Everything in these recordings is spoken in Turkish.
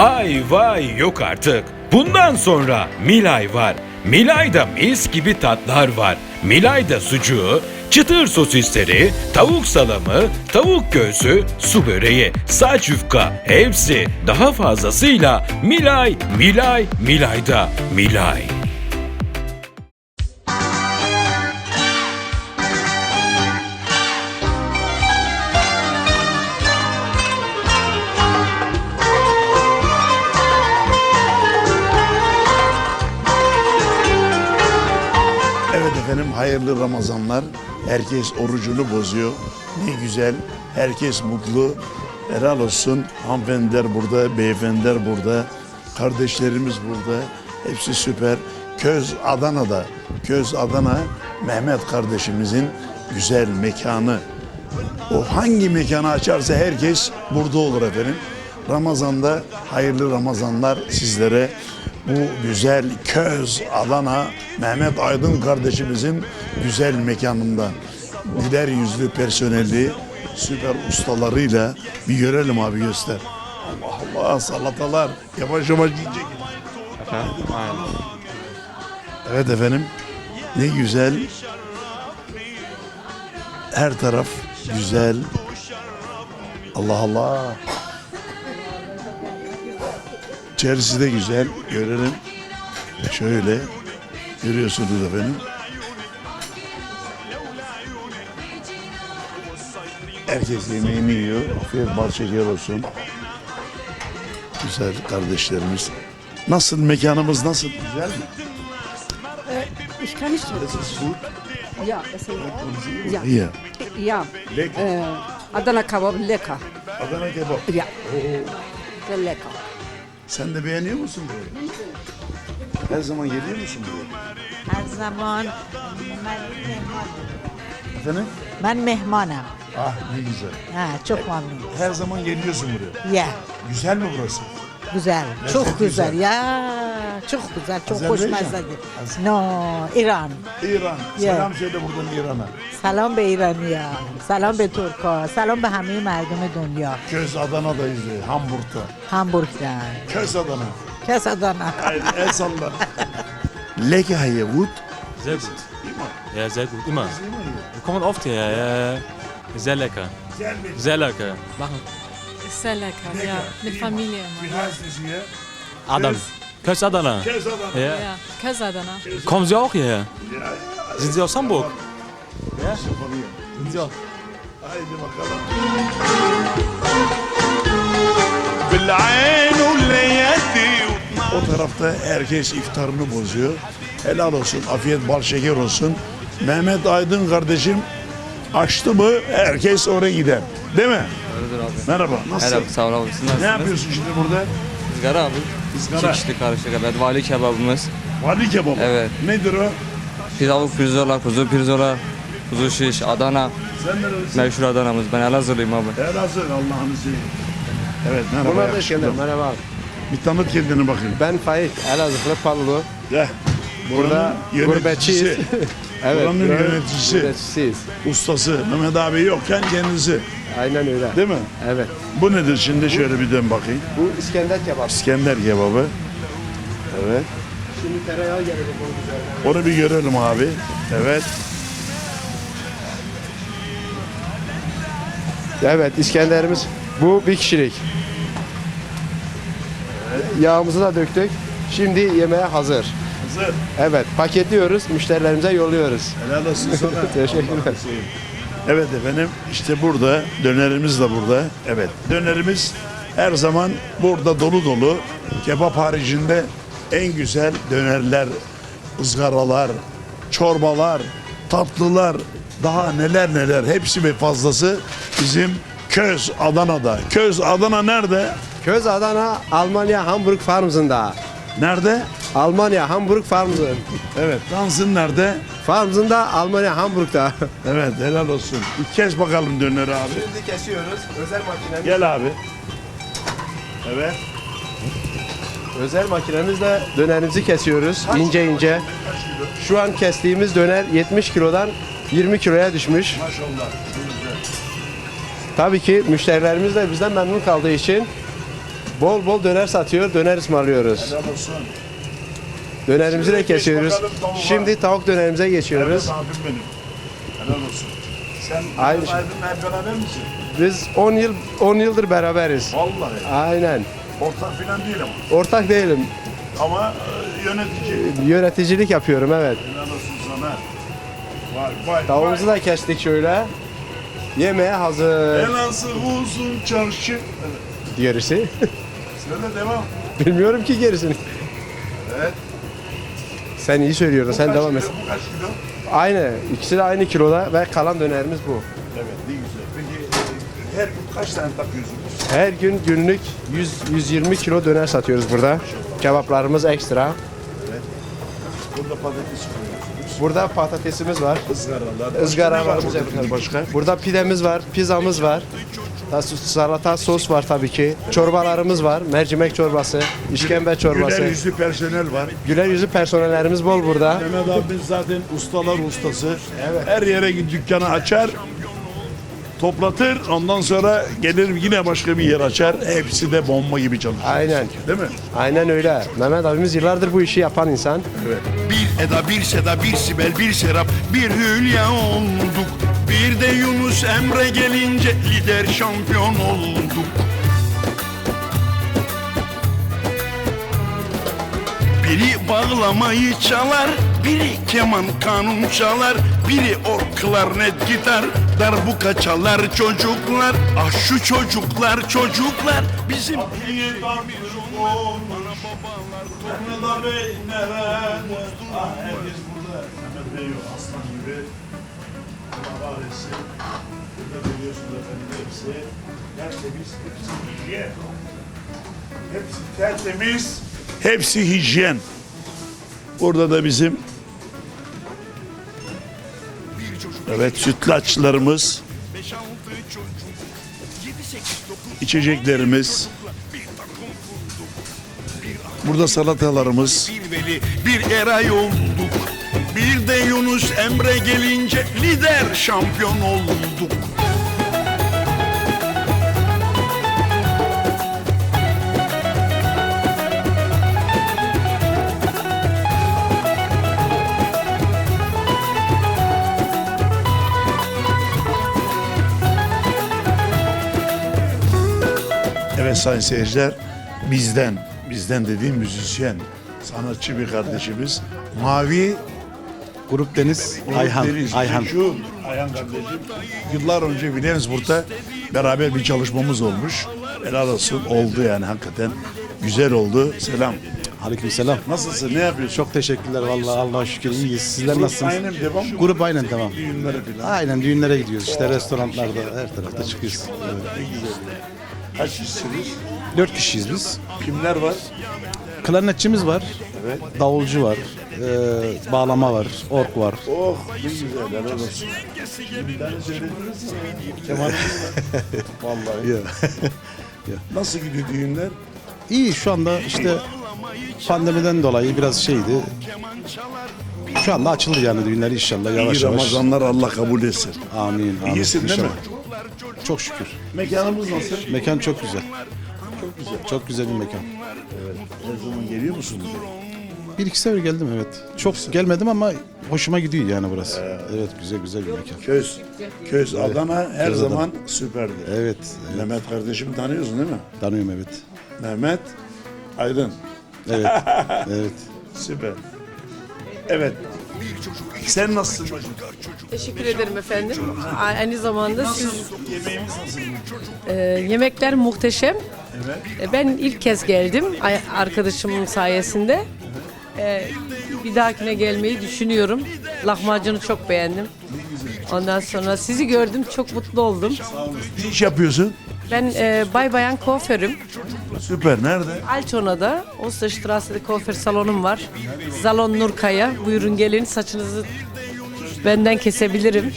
Ay vay yok artık. Bundan sonra Milay var. Milay'da mis gibi tatlar var. Milay'da sucuğu, çıtır sosisleri, tavuk salamı, tavuk göğsü, su böreği, saç yufka hepsi daha fazlasıyla Milay, Milay, Milay'da Milay. Hayırlı Ramazanlar. Herkes orucunu bozuyor. Ne güzel. Herkes mutlu. Helal olsun. Hanımefendiler burada, beyefendiler burada. Kardeşlerimiz burada. Hepsi süper. Köz Adana'da. Köz Adana Mehmet kardeşimizin güzel mekanı. O hangi mekanı açarsa herkes burada olur efendim. Ramazan'da hayırlı Ramazanlar sizlere. Bu güzel Köz Adana Mehmet Aydın kardeşimizin güzel mekanından güler yüzlü personeli süper ustalarıyla bir görelim abi göster. Allah Allah salatalar yavaş yavaş yiyecek. Evet efendim ne güzel her taraf güzel. Allah Allah. İçerisi de güzel. Görelim. Şöyle. Görüyorsunuz efendim. Herkes yemeğini yiyor. Afiyet bal şeker olsun. Güzel kardeşlerimiz. Nasıl mekanımız nasıl? Güzel mi? Ich kann nicht. Ja, das ist, ja, İyi. ja. Lecker. Äh, Adana kebab lecker. Adana kebap. Ja, sehr lecker. Sen de beğeniyor musun burayı? Her zaman geliyor musun buraya? Her zaman ben mehmanım. Efendim? Ben mehmanım. Ah ne güzel. Ha, çok memnunum. Her zaman geliyorsun buraya. Ya, Güzel mi burası? güzel. Lezzet Çok güzel. güzel. Ya, چه خوب زد چه خوشمزه نه ایران ایران سلام شده بودن ایران سلام به ایرانیا سلام به ترکا سلام به همه مردم دنیا کس آدانا دا ایزده همبورتا هامبورگتن کس آدانا کس آدانا ایسالله لگه هیه بود Sehr بود Immer. Ja, sehr gut. Immer. Wir kommen oft hierher. Ja, Sehr lecker. Sehr lecker. Machen. Ist sehr lecker, ja. Mit Familie. Wie heißt es hier? Adam. Kölsch Adana. Kölsch Adana. Ja. Ja, Kölsch Adana. Kommen Sie auch hierher? Ja, ja. Sind Sie aus Hamburg? Ja. Von hier. Sind Sie auch? O tarafta herkes iftarını bozuyor. Helal olsun, afiyet bal şeker olsun. Mehmet Aydın kardeşim açtı mı herkes oraya gider. Değil mi? Öyledir abi. Merhaba, nasılsın? Merhaba, sağ ol abi. Ne yapıyorsun şimdi burada? Sigara abi. Izgara. İki kişilik karışık evet. Vali kebabımız. Vali kebabı. Evet. Nedir o? Pilavuk pirzola, kuzu pirzola, kuzu şiş, Adana. Sen nerelisin? Meşhur Adana'mız. Ben Elazığlıyım abi. Elazığ Allah'ını seveyim. Evet merhaba. Bunlar da şeyler, merhaba. Bir tanıt kendini bakayım. Ben Faik, Elazığlı Palulu. Gel. Burada gurbetçiyiz. Evet, buranın buranın yöneticisi, Yöneticisiyiz. ustası Mehmet abi yokken kendisi. Aynen öyle. Değil mi? Evet. Bu nedir şimdi şöyle bir dön bakayım. Bu İskender kebap. İskender kebabı. Evet. Şimdi tereyağı gelecek onun üzerine. Onu bir görelim abi. Evet. Evet, İskenderimiz. Bu bir kişilik. Yağımızı da döktük. Şimdi yemeğe hazır. Hazır. Evet, paketliyoruz, müşterilerimize yolluyoruz. Helal olsun sana. Teşekkürler. Evet efendim işte burada dönerimiz de burada. Evet dönerimiz her zaman burada dolu dolu. Kebap haricinde en güzel dönerler, ızgaralar, çorbalar, tatlılar, daha neler neler hepsi ve fazlası bizim Köz Adana'da. Köz Adana nerede? Köz Adana, Almanya Hamburg Farms'ında. Nerede? Almanya Hamburg Farms'ın. Evet. Dansın nerede? Farms'ında Almanya Hamburg'da. Evet helal olsun. Kes bakalım döneri abi. Şimdi kesiyoruz. Özel makinemiz. Gel abi. Evet. Özel makinemizle dönerimizi kesiyoruz ince ince. Şu an kestiğimiz döner 70 kilodan 20 kiloya düşmüş. Maşallah. Tabii ki müşterilerimiz de bizden memnun kaldığı için bol bol döner satıyor, döner ısmarlıyoruz. Helal olsun. Dönerimizi de Şimdi geç kesiyoruz. bakalım tavuğa. Şimdi tavuk dönerimize geçiyoruz. Evet abim benim. Helal olsun. Sen Aynı Aynı hep beraber misin? Biz 10 yıl 10 yıldır beraberiz. Vallahi. Aynen. Ortak falan değil ama. Ortak değilim. Ama e, yönetici. Yöneticilik yapıyorum evet. Helal olsun sana. Vay vay Tavuğumuzu vay. da kestik şöyle. Yemeğe hazır. Elası uzun çarşı. Evet. Gerisi. Söyle devam. Bilmiyorum ki gerisini. Evet. Sen iyi söylüyorsun. Sen devam et. Bu kaç kilo? Aynı. İkisi de aynı kiloda ve kalan dönerimiz bu. Evet ne güzel. Peki e, her gün kaç tane takıyorsunuz? Her gün günlük 100 120 kilo döner satıyoruz burada. Kebaplarımız ekstra. Burada patates koyuyorsunuz. Burada patatesimiz var. Izgaralar. Başka ne var yapıyoruz. Başka? Burada pidemiz var, pizzamız var. Ta- Salata, sos var tabii ki. Çorbalarımız var. Mercimek çorbası, işkembe çorbası. Güler yüzlü personel var. Güler yüzlü personellerimiz bol burada. Mehmet abimiz zaten ustalar ustası. Her yere git dükkanı açar. Toplatır. Ondan sonra gelir yine başka bir yer açar. Hepsi de bomba gibi çalışır. Aynen. Değil mi? Aynen öyle. Mehmet abimiz yıllardır bu işi yapan insan. Bir Eda, bir Seda, bir Sibel, bir Serap, bir Hülya olduk. Bir de Yunus Emre gelince lider şampiyon olduk. Biri bağlamayı çalar, biri keman kanun çalar, biri org klarnet gitar, darbuka çalar çocuklar. Ah şu çocuklar çocuklar bizim efendim hepsi. Tertemiz, hepsi hijyen. Hepsi da bizim Evet sütlaçlarımız, içeceklerimiz, burada salatalarımız, Bir Veli, bir Eray olduk. Bir de Yunus Emre gelince lider şampiyon olduk. Evet sayın seyirciler bizden, bizden dediğim müzisyen, sanatçı bir kardeşimiz. Mavi Grup Deniz Ayhan. Deniz, Ayhan. Şu Ayhan kardeşim. Yıllar önce Williamsburg'da beraber bir çalışmamız olmuş. Helal olsun oldu yani hakikaten. Güzel oldu. Selam. Aleykümselam. Nasılsın? Ne yapıyorsun? Çok teşekkürler vallahi Allah'a şükür iyiyiz. Sizler nasılsınız? Aynen devam mı? Grup aynen devam. Düğünlere falan. Aynen düğünlere gidiyoruz. İşte restoranlarda her tarafta çıkıyoruz. Evet. Kaç kişisiniz? Dört kişiyiz biz. Kimler var? Klarnetçimiz var. Evet. Davulcu var. e, bağlama var. Ork var. Oh ne güzel helal olsun. Bir tane söylediniz mi? Kemal Vallahi. Nasıl gidiyor düğünler? İyi şu anda işte pandemiden dolayı biraz şeydi. Şu anda açıldı yani düğünler inşallah yavaş İyi yavaş. Ramazanlar Allah kabul etsin. Amin. amin. İyisin değil mi? İnşallah. Çok şükür. Mekanımız nasıl? Mekan çok güzel. Çok güzel. Çok güzel bir mekan. Her zaman geliyor musunuz? Bir iki sefer geldim evet. Çok gelmedim ama hoşuma gidiyor yani burası. Evet güzel güzel bir mekan. Köz. Köz Adana her Köz Adana. zaman süperdi. Evet, evet Mehmet kardeşimi tanıyorsun değil mi? tanıyorum evet. Mehmet Aydın. Evet. evet. Süper. Evet. Sen nasılsın bacım? Teşekkür ederim efendim. Aynı zamanda siz Yemeğimiz nasıl? e, yemekler muhteşem. E, Ben ilk kez geldim ay- arkadaşımın sayesinde. E, bir dahakine gelmeyi düşünüyorum. Lahmacunu çok beğendim. Ondan sonra sizi gördüm, çok mutlu oldum. Ne iş yapıyorsun? Ben e, bay bayan kuaförüm. Süper. Nerede? Alçona'da, Osterstrasse'de kuaför salonum var. Salon Nurkaya. Buyurun gelin saçınızı benden kesebilirim.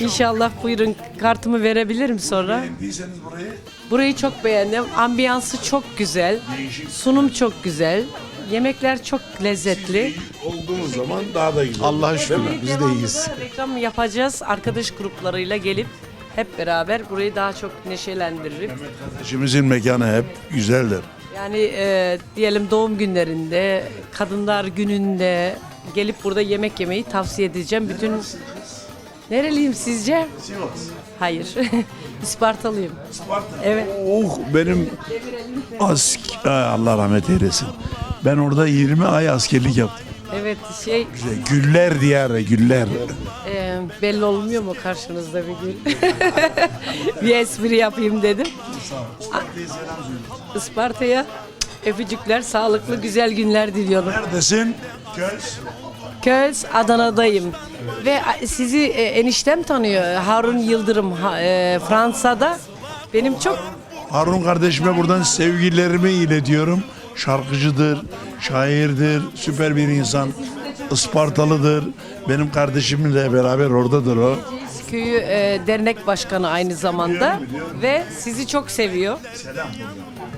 İnşallah buyurun kartımı verebilirim sonra. Burayı. Burayı çok beğendim. Ambiyansı çok güzel. Sunum çok güzel. Yemekler çok lezzetli. Olduğunuz zaman daha da güzel. Allah'a şükür biz de iyiyiz. Devamlı Reklam yapacağız arkadaş gruplarıyla gelip hep beraber burayı daha çok neşelendiririm. Kardeşimizin mekanı hep güzeldir. Yani e, diyelim doğum günlerinde, kadınlar gününde gelip burada yemek yemeyi tavsiye edeceğim. Bütün Nereliyim sizce? Sivas. Hayır. Ispartalıyım. Evet. Oh benim ask Allah rahmet eylesin. Ben orada 20 ay askerlik yaptım. Evet şey Güzel. Güller diyarı, güller. e, belli olmuyor mu karşınızda bir gül? bir espri yapayım dedim. Isparta'ya öpücükler, sağlıklı güzel günler diliyorum. Neredesin? Köz. Köz Adana'dayım. Ve sizi e, eniştem tanıyor. Harun Yıldırım ha- e, Fransa'da. Benim çok Harun kardeşime buradan sevgilerimi iletiyorum. Şarkıcıdır, şairdir, süper bir insan. Ispartalıdır. Benim kardeşimle beraber oradadır o. köyü e, dernek başkanı aynı zamanda ve sizi çok seviyor.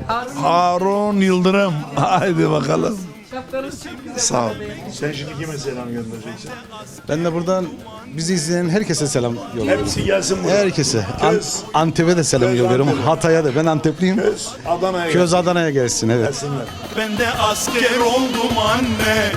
Harun Harun Yıldırım. Haydi bakalım. Şapkanız çok güzel. Sağ ol. Sen şimdi kime selam göndereceksin? Ben de buradan bizi izleyen herkese selam yolluyorum. Hepsi gelsin buraya. Herkese. An-. Antep'e de selam Köz yolluyorum. Antep'e. Hatay'a da. Ben Antepliyim. Köz. Adana'ya Köz Adana'ya gelsin evet. gelsinler. Ben de asker oldum anne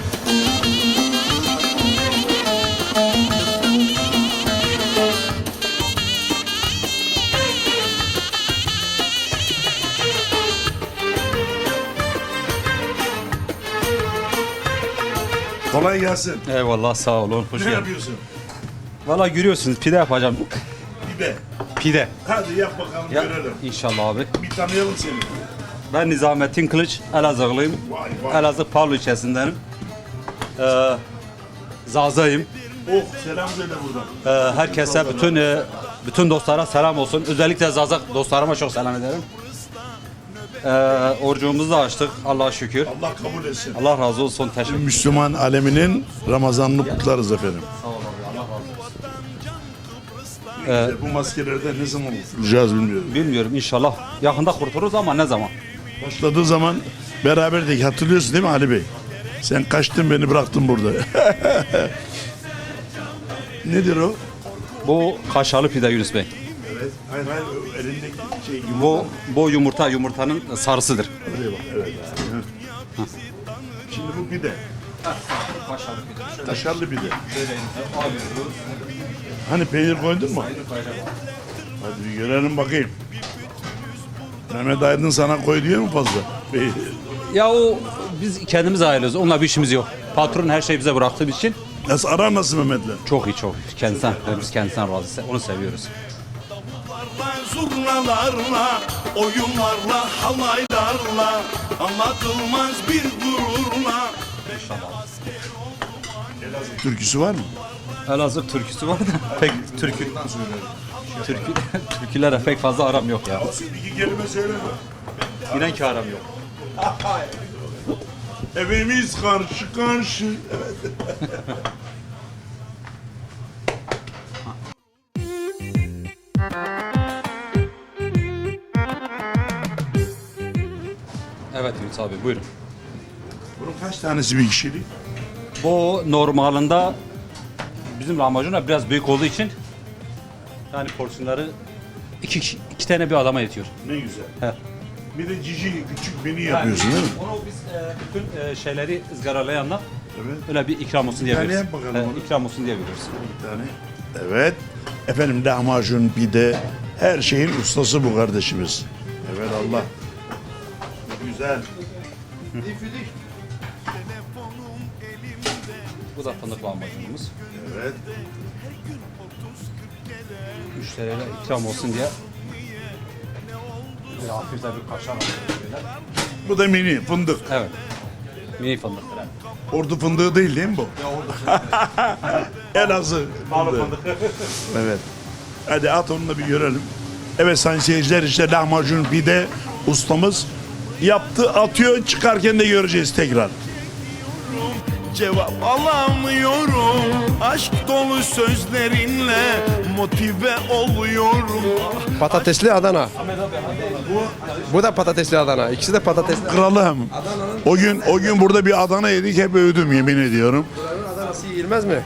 Kolay gelsin. Eyvallah sağ olun. Hoş Ne geldin. yapıyorsun? Valla görüyorsunuz pide yapacağım. Bir de. Pide. Hadi yap bakalım Ya, görelim. İnşallah abi. Bir tanıyalım seni. Ben Nizamettin Kılıç, Elazığlıyım. Vay vay. Elazığ Pavlo ilçesindenim. Ee, Zazayım. Oh selam söyle buradan. Ee, herkese, bütün e, bütün dostlara selam olsun. Özellikle Zaza dostlarıma çok selam ederim. Ee, orucumuzu da açtık Allah'a şükür. Allah kabul etsin. Allah razı olsun. Teşekkür Müslüman aleminin Ramazanını kutlarız efendim. Ee, Bu maskelerden ne zaman kurtulacağız bilmiyorum. Bilmiyorum inşallah. Yakında kurtuluruz ama ne zaman? Başladığı zaman beraberdik hatırlıyorsun değil mi Ali Bey? Sen kaçtın beni bıraktın burada. Nedir o? Bu kaşarlı pide Yunus Bey. Evet. Hayır hayır elindeki şey yumurta. Bu bu yumurta yumurtanın sarısıdır. Bak, evet. Hı. Şimdi bu. Kaşarlı pide. Kaşarlı. Şöyle alıyoruz. Hani peynir koydun mu? Hadi bir görelim bakayım. Mehmet Aydın sana koy diyor mu fazla? Peynir. Ya o biz kendimiz ayarlıyoruz. Onunla bir işimiz yok. Patron her şeyi bize bıraktığı için Nasıl aran nasıl Mehmet'le? çok iyi çok. iyi. Kendisinden, biz kendisinden razıyız. Onu seviyoruz. Zurnalarla, oyunlarla, halaylarla Anlatılmaz bir gururla Türküsü var mı? Elazığ türküsü var da pek türkü türkü türkülere pek fazla aram yok ya. İki kelime söyle. İnan ki aram yok. Evimiz karşı karşı. Abi buyurun. Bunun kaç tanesi bir kişilik? Bu normalinde bizim lahmacunlar biraz büyük olduğu için yani porsiyonları iki, kişi- iki tane bir adama yetiyor. Ne güzel. He. Bir de cici küçük beni yapıyorsun değil mi? Onu biz e, bütün e, şeyleri ızgaralayanlar Evet. öyle bir ikram olsun diye tane veriyoruz. yap bakalım onu. ikram olsun diye veriyoruz. Bir tane. Evet. Efendim lahmacun, pide, her şeyin ustası bu kardeşimiz. Evet Allah. Güzel. Bu da fındık lahmacunumuz. Evet. Müşterilere ikram olsun diye Bir hafif de bir kaşar Bu da mini fındık. Evet. Mini fındık. Ordu fındığı değil değil mi bu? Elazığ fındığı. evet. Hadi at onu da bir görelim. Evet sayın seyirciler işte lahmacun pide ustamız yaptı atıyor çıkarken de göreceğiz tekrar. Cevap alamıyorum Aşk dolu sözlerinle Motive oluyorum Patatesli Adana. Bu da patatesli Adana. İkisi de patatesli. Kralım. O gün o gün burada bir Adana yedik hep övdüm yemin ediyorum. Adana'sı yenilmez mi?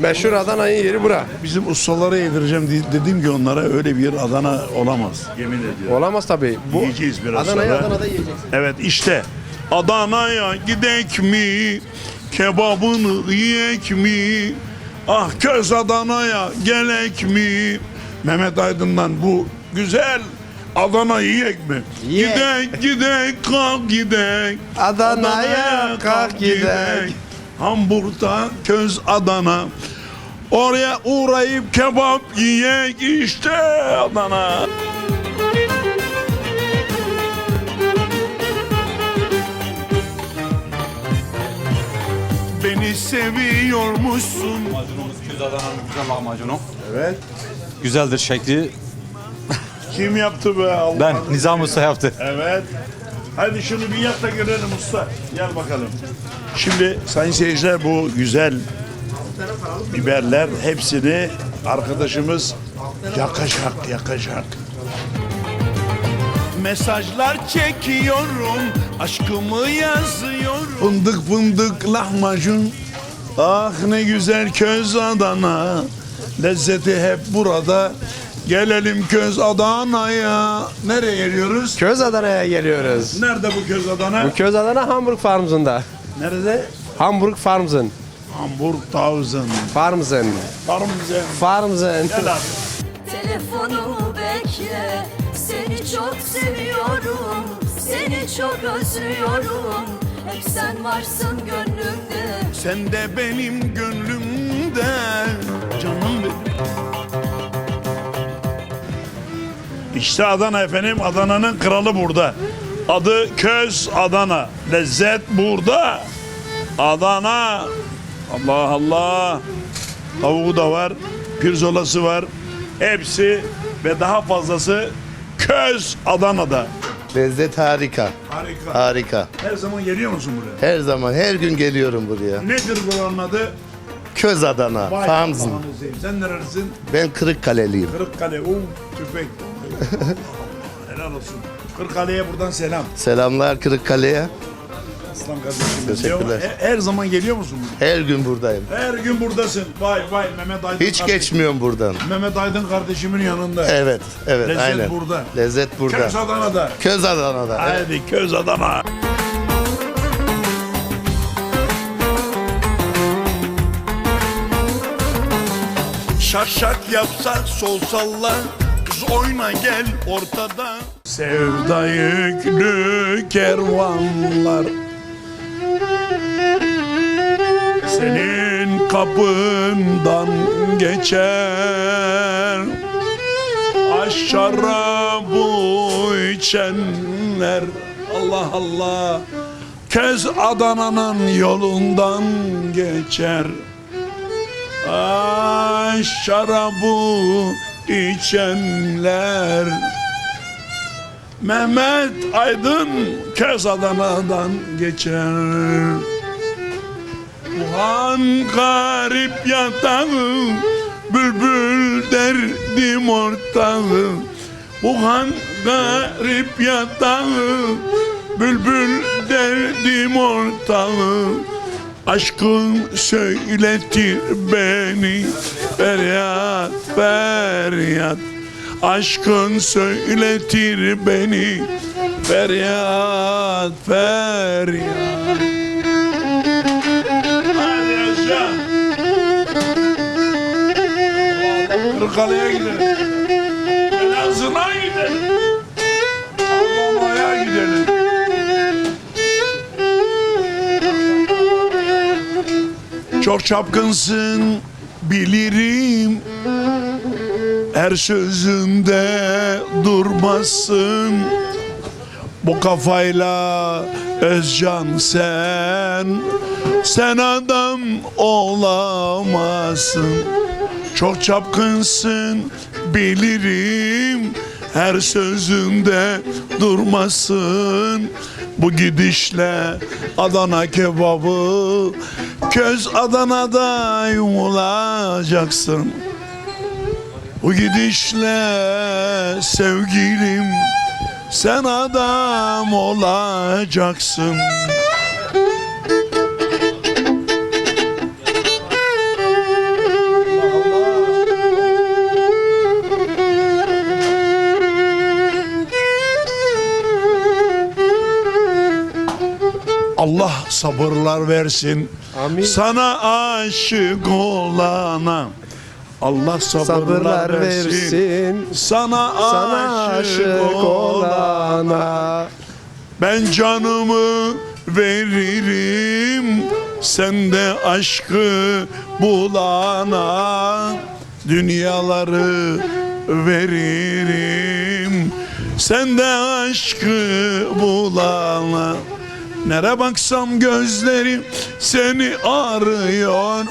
Meşhur Adana'nın yeri bura. Bizim ustalara yedireceğim de- dedim ki onlara öyle bir Adana olamaz. Yemin ediyorum. Olamaz tabii. Bu Yiyeceğiz biraz Adana'yı sonra. Adana'da yiyeceksin. Evet işte Adana'ya gidek mi? Kebabını yiyek mi? Ah köz Adana'ya gelek mi? Mehmet Aydın'dan bu güzel Adana yiyek mi? Yiyek. Gidek gidek kalk gidek. Adana'ya kalk gidek. Hamburg'da köz Adana. Oraya uğrayıp kebap yiyek işte Adana. Beni seviyormuşsun Lahmacunumuz Küz Adana'nın güzel lahmacunu. Evet. Güzeldir şekli. Kim yaptı be Allah Ben Nizam Usta yaptı. Evet. Hadi şunu bir yap da görelim usta. Gel bakalım. Şimdi sayın seyirciler bu güzel biberler hepsini arkadaşımız yakacak yakacak. Mesajlar çekiyorum Aşkımı yazıyorum Fındık fındık lahmacun Ah ne güzel köz Adana Lezzeti hep burada Gelelim köz Adana'ya Nereye geliyoruz? Köz Adana'ya geliyoruz. Nerede bu köz Adana? Bu Köz Adana Hamburg Farms'ında. Nerede? Hamburg Farms'ın. Hamburg Thousand. Farms'ın. Parmesan. Farms'ın. Gel abi. Telefonumu bekle Seni çok seviyorum Seni çok özlüyorum Hep sen varsın gönlümde Sen de benim gönlümde Canım benim İşte Adana efendim. Adana'nın kralı burada. Adı Köz Adana. Lezzet burada. Adana. Allah Allah. Tavuğu da var. Pirzolası var. Hepsi ve daha fazlası Köz Adana'da. Lezzet harika. Harika. Harika. Her zaman geliyor musun buraya? Her zaman, her gün geliyorum buraya. Nedir buranın adı? Köz Adana, Vay Famzın. Allah'ını seveyim. Sen nerelisin? Ben Kırıkkaleliyim. Kırıkkale. Oo, tüfek. Helal olsun. Kırıkkale'ye buradan selam. Selamlar Kırıkkale'ye. Aslan kardeşim. Teşekkürler. Her, her zaman geliyor musun? Her gün buradayım. Her gün buradasın. Vay vay Mehmet Aydın. Hiç kardeşim. geçmiyorum buradan. Mehmet Aydın kardeşimin yanında. Evet, evet, Lezzet aynen. burada. Lezzet burada. Köz Adana'da. Köz Adana'da. evet. Haydi Köz Adana. Şak şak yapsak sol salla Kız oyna gel ortada. Sevda yüklü kervanlar. Senin kapından geçer. Aş şarabı içenler. Allah Allah. Köz Adana'nın yolundan geçer. Ay şarabı içenler. Mehmet Aydın Köz Adana'dan geçer. Ulan garip yatağı Bülbül derdim ortağı Ulan garip yatağı Bülbül derdim ortağı Aşkın söyletir beni Feryat feryat. Aşkın söyletir beni Feryat feryat. Kırıkkale'ye gidelim. Elazığ'a Çok çapkınsın bilirim. Her sözünde durmasın. Bu kafayla Özcan sen Sen adam olamazsın Çok çapkınsın bilirim. Her sözünde durmasın. Bu gidişle Adana kebabı Köz Adana'da yumulacaksın Bu gidişle sevgilim Sen adam olacaksın Allah sabırlar versin. Amin. Sana aşık olana Allah sabırlar, Sabırlar versin. versin. Sana, Sana aşık olana. Ben canımı veririm Sen de aşkı bulana Dünyaları veririm Sen de aşkı bulana Nere baksam gözlerim seni arıyor?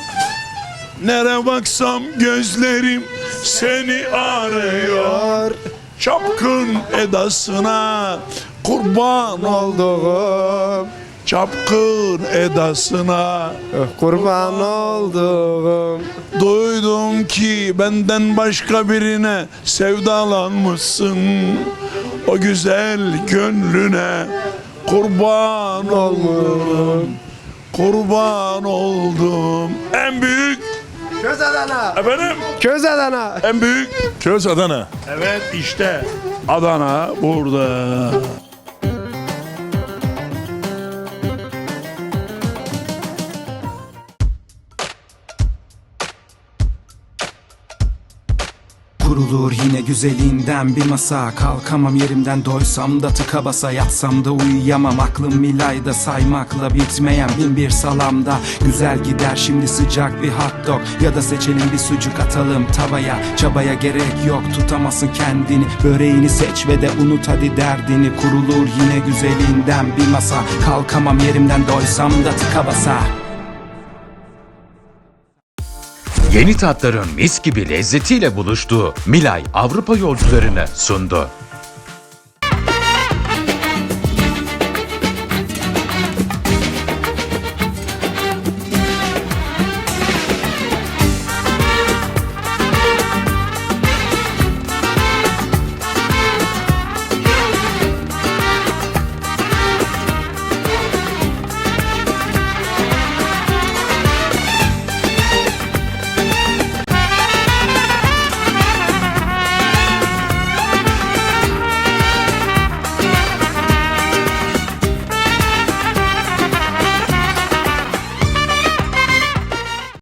Nere baksam gözlerim seni arıyor? Çapkın edasına kurban Olduğum Çapkın edasına kurban olduğum. Duydum ki benden başka birine sevdalanmışsın. O güzel gönlüne kurban oldum Kurban oldum En büyük Köz Adana. efendim Köz Adana. en büyük Köz Adana. Evet işte Adana burada. Güzelinden bir masa. Kalkamam yerimden doysam da tıka basa. Yatsam da uyuyamam aklım milayda Saymakla bitmeyen bin bir salamda. Güzel gider şimdi sıcak bir hot dog. Ya da seçelim bir sucuk atalım tavaya. Çabaya gerek yok tutamazsın kendini. Böreğini seç ve de unut hadi derdini. Kurulur yine güzelinden bir masa. Kalkamam yerimden doysam da tıka basa Yeni tatların mis gibi lezzetiyle buluştuğu Milay Avrupa yolcularını sundu.